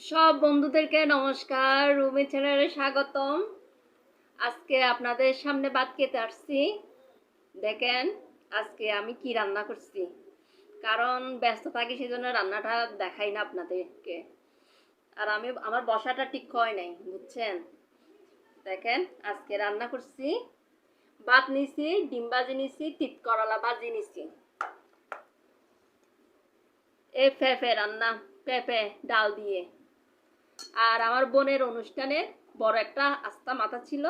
সব বন্ধুদেরকে নমস্কার, রুমি চ্যানেলে স্বাগতম। আজকে আপনাদের সামনে বাদ খেতে আসছি। দেখেন, আজকে আমি কি রান্না করছি। কারণ ব্যস্ত থাকি সেজন্য রান্নাটা দেখাই না আপনাদেরকে। আর আমি, আমার বসাটা ঠিক হয় নাই, বুঝছেন? দেখেন, আজকে রান্না করছি। ভাত নিছি, ডিম ভাজি নিছি তিত করলা ভাজি নিছি। এ ফেফে রান্না পেঁপে ডাল দিয়ে। আর আমার বোনের অনুষ্ঠানে বড় একটা আস্তা মাথা ছিল।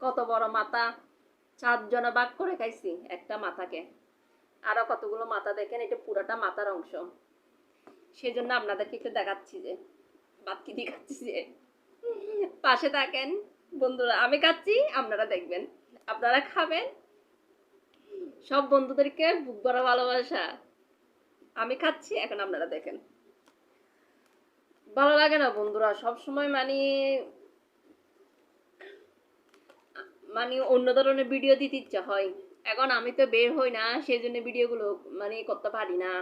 কত বড় মাথা, চারজনে ভাগ করে খাইছি একটা মাথাকে। আরও কতগুলো মাথা দেখেন এটা পুরোটা মাথার অংশ। সেই জন্য আপনাদেরকে একটু দেখাচ্ছি যে ভাত কি দিয়ে খাচ্ছি যে। পাশে থাকেন, বন্ধুরা, আমি খাচ্ছি, আপনারা দেখবেন। আপনারা খাবেন। সব বন্ধুদেরকে বুক ভরা ভালোবাসা। আমি খাচ্ছি, এখন আপনারা দেখেন। ভালো লাগে না বন্ধুরা। সব সময় মানে মানে অন্য ধরনের ভিডিও দিতে ইচ্ছা হয়। এখন আমি তো বের হই না সেই জন্য ভিডিওগুলো মানে করতে পারি না।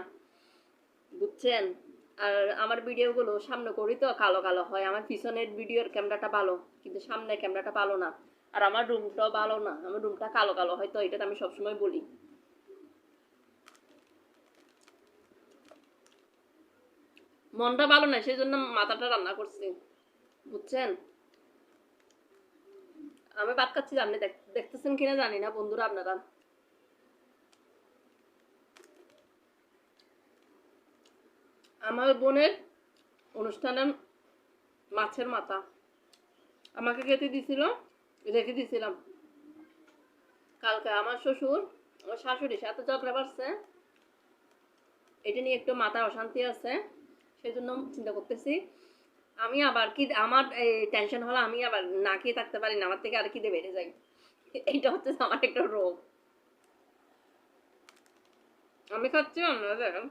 বুঝছেন? আর আমার ভিডিওগুলো সামনে করি তো, কালো কালো হয়। আমার পিছনের ভিডিওর ক্যামেরাটা ভালো, কিন্তু সামনের ক্যামেরাটা ভালো না। আর আমার রুমটাও ভালো না। আমার রুমটা কালো কালো হয় তো এটা তো আমি সবসময় বলি। মনটা ভালো না সেই জন্য মাথাটা রান্না করছি, বুঝছেন? আমি ভাত খাচ্ছি, আপনি দেখতেছেন কিনা জানি না, বন্ধুরা আপনারা। আমার বোনের অনুষ্ঠানে মাছের মাথা। আমাকে খেতে দিছিল, রেখে দিছিলাম। কালকে আমার শ্বশুর, আমার শাশুড়ির সাথে ঝগড়া পারছে এটা নিয়ে একটু মাথার অশান্তি আছে। সেই জন্য চিন্তা করতেছি। আমি আবার কি, আমার টেনশন হলে আমি আবার না খেয়ে থাকতে পারি না, আমার থেকে আর খিদে বেড়ে যায়। এইটা হচ্ছে আমার একটা রোগ। আমি খাচ্ছি আপনারা দেখেন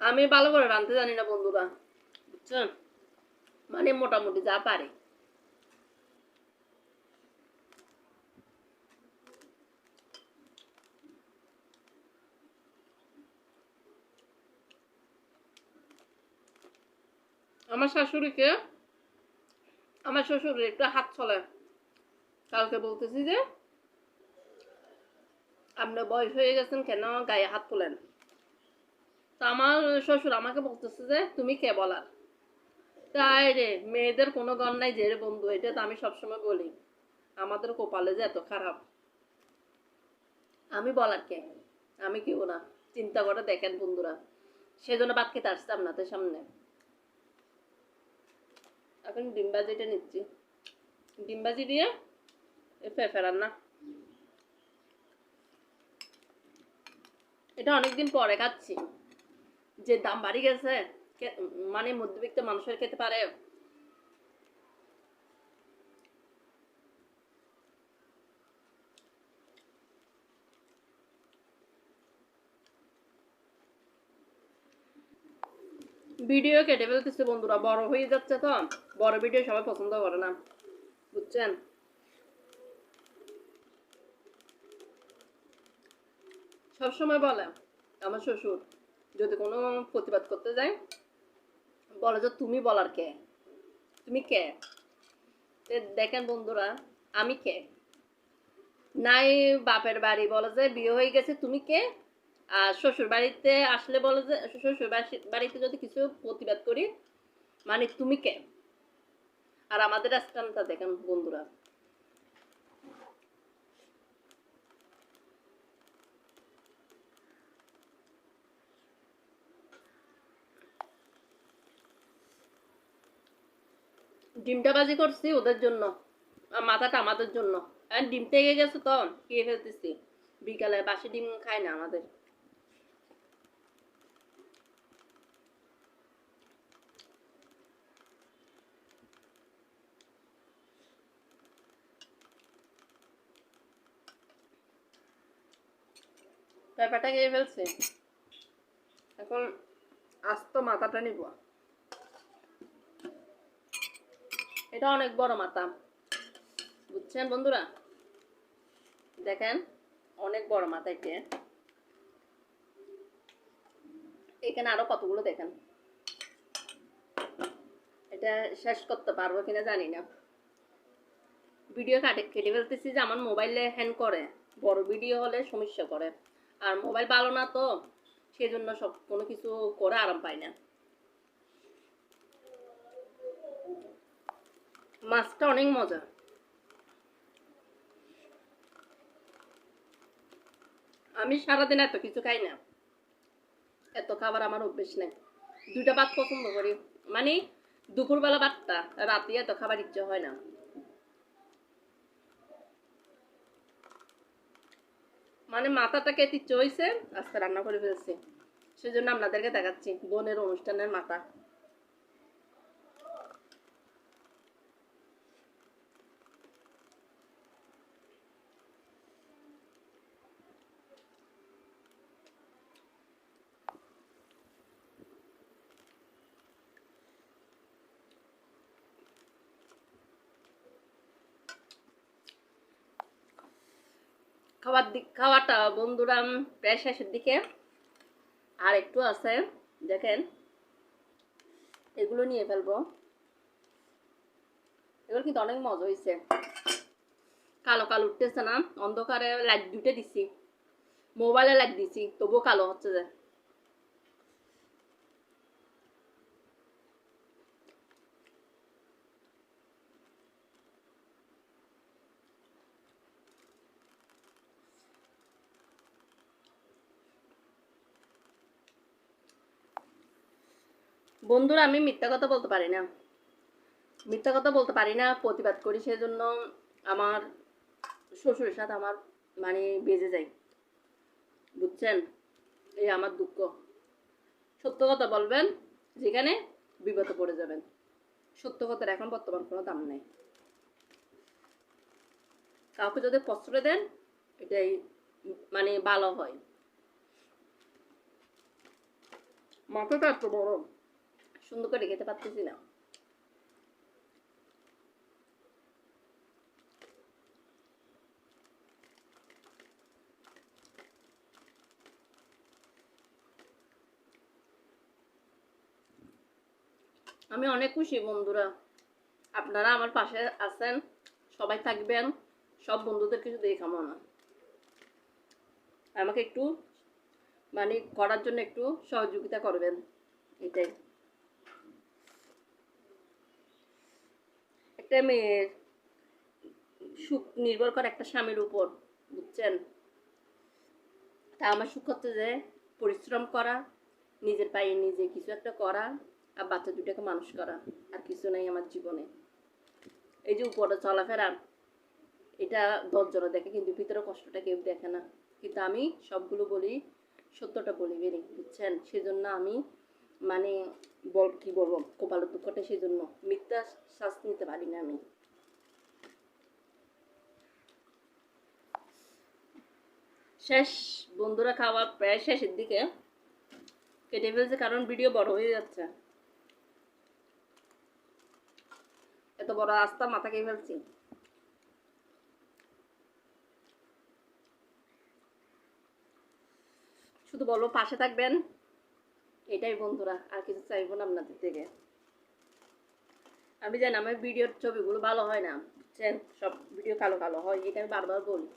আমি ভালো করে রাঁধতে জানি না বন্ধুরা, বুঝছেন? মানে মোটামুটি যা পারে আমার শাশুড়িকে আমার শ্বশুরের একটু হাত চলে। কালকে বলতেছি যে আপনার বয়স হয়ে গেছেন কেন? গায়ে হাত তোলেন। তা আমার শ্বশুর আমাকে বলতেছে যে, তুমি কে বলার? তাই রে মেয়েদের কোনো গণ নাই যে বন্ধু, এটা তো আমি সবসময় বলি। আমাদের কপালে যে এত খারাপ। আমি বলার কে? আমি কেউ না। চিন্তা করে দেখেন বন্ধুরা। সেজন্য বাদ খেতে আসছে আপনাদের সামনে। এখন ডিম ভাজিটা নিচ্ছি। ডিম্বাজি দিয়ে ফেফে রান্না। এটা অনেকদিন পরে খাচ্ছি। যে দাম বাড়ি গেছে মানে মধ্যবিত্ত মানুষের খেতে পারে ভিডিও কেটে ফেলতেছে বন্ধুরা, বড় হয়ে যাচ্ছে তো। বড় ভিডিও সবাই পছন্দ করে না, বুঝছেন? সবসময় বলে, আমার শ্বশুর, যদি কোনো প্রতিবাদ করতে যায়, বলে যে তুমি বলার কে? তুমি কে? দেখেন বন্ধুরা, আমি কে? নাই বাপের বাড়ি বলে যে বিয়ে হয়ে গেছে, তুমি কে? আর শ্বশুর বাড়িতে আসলে বলে যে শ্বশুর বাড়ি- বাড়িতে যদি কিছু প্রতিবাদ করি মানে তুমি কে? আর আমাদের স্থানটা দেখেন বন্ধুরা। ডিমটা বাজি করছি ওদের জন্য মাথাটা আমাদের জন্য। আর ডিম থেকে গেছে তো, খেয়ে ফেলতেছি। বিকালে বাসি ডিম খায় না আমাদের। পেঁপাটা খেয়ে ফেলছে। এখন আস্ত মাথাটা নিব। এটা অনেক বড় মাথা। বুঝছেন বন্ধুরা? দেখেন, অনেক বড় মাথা এটা এখানে আরও কতগুলো দেখেন? এটা শেষ করতে পারব কিনা জানি না। ভিডিও কাটে কেটে ফেলতেছি যে আমার মোবাইলে হ্যান্ড করে। বড় ভিডিও হলে সমস্যা করে। আর মোবাইল ভালো না তো সেই জন্য সব কোনো কিছু করে আরাম পাই না। মাছটা অনেক মজা। আমি সারাদিন এত কিছু খাই না। এত খাবার আমার অভ্যেস নেই। দুইটা ভাত পছন্দ করি। মানে দুপুরবেলা ভাতটা, রাতে এত খাবার ইচ্ছে হয় না। মানে মাথাটা খেতে চইছে আজকে রান্না করে ফেলছি। সেজন্য আপনাদেরকে দেখাচ্ছি বোনের অনুষ্ঠানের মাথা। খাবার দিক খাওয়াটা বন্ধুরা প্রায় শেষের দিকে। আর একটু আছে, দেখেন। এগুলো নিয়ে ফেলব। এগুলো কিন্তু অনেক মজা হয়েছে কালো কালো উঠতেছে না, অন্ধকারে লাইট দুটো দিছি। মোবাইলে লাইট দিছি, তবুও কালো হচ্ছে যে। বন্ধুরা, আমি মিথ্যা কথা বলতে পারি না। মিথ্যা কথা বলতে পারি না, প্রতিবাদ করি, সেজন্য আমার শ্বশুরের সাথে আমার মানে বেজে যায়। বুঝছেন? এই আমার দুঃখ। সত্য কথা বলবেন, যেখানে বিপদে পড়ে যাবেন। সত্য কথার এখন বর্তমান কোনো দাম নেই। কাউকে যদি প্রশ্রয় দেন, এটাই মানে ভালো হয়। মাথাটা এত বড় সুন্দর করে খেতে পারতেছি না। আমি অনেক খুশি বন্ধুরা। আপনারা আমার পাশে আছেন, সবাই থাকবেন, সব বন্ধুদের কিছু দেখাবো না আমাকে একটু মানে করার জন্য একটু সহযোগিতা করবেন, এটাই। একটা মেয়ের সুখ নির্ভর করে একটা স্বামীর উপর, বুঝছেন? তা আমার সুখ হচ্ছে যে পরিশ্রম করা, নিজের পায়ে নিজে কিছু একটা করা আর বাচ্চা দুটাকে মানুষ করা, আর কিছু নাই আমার জীবনে। এই যে উপরে চলাফেরা, এটা দশজনে দেখে কিন্তু ভিতরে কষ্টটা কেউ দেখে না। কিন্তু আমি সবগুলো বলি, সত্যটা বলি বেরি বুঝছেন? সেজন্য আমি মানে বল, কি বলব, কপালের দুঃখটা সেই জন্য মিথ্যা শ্বাস নিতে পারি না আমি। শেষ, বন্ধুরা খাওয়া প্রায় শেষের দিকে। কেটে ফেলছে কারণ ভিডিও বড় হয়ে যাচ্ছে। এত বড় আস্তা মাথা খেয়ে ফেলছি। শুধু বলব পাশে থাকবেন। এটাই বন্ধুরা, আর কিছু চাইব না আপনাদের থেকে। আমি জানি আমার ভিডিওর ছবিগুলো ভালো হয় না বুঝছেন সব ভিডিও কালো কালো হয় এটা আমি বারবার বলি।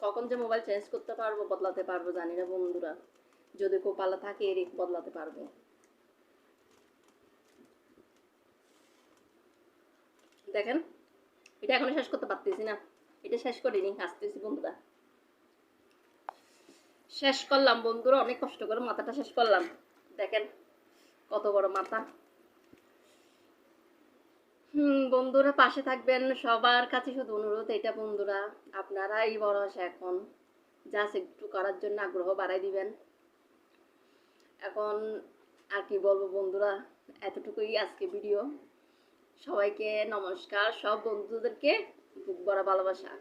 কখন যে মোবাইল চেঞ্জ করতে পারব, বদলাতে পারব, জানি না বন্ধুরা। যদি কোপালা থাকে এর বদলাতে পারব। দেখেন, এটা এখনও শেষ করতে পারতেছি না। এটা শেষ করিনি, আসতেছি বন্ধুরা। শেষ করলাম বন্ধুরা, অনেক কষ্ট করে মাথাটা শেষ করলাম। দেখেন কত বড় মাথা। হুম, বন্ধুরা পাশে থাকবেন, সবার কাছে শুধু অনুরোধ এটা বন্ধুরা আপনারা এই বড় আসে এখন। জাস্ট একটু করার জন্য আগ্রহ বাড়াই দিবেন। এখন আর কি বলব বন্ধুরা, এতটুকুই আজকে ভিডিও সবাইকে নমস্কার, সব বন্ধুদেরকে বুক ভরা ভালোবাসা।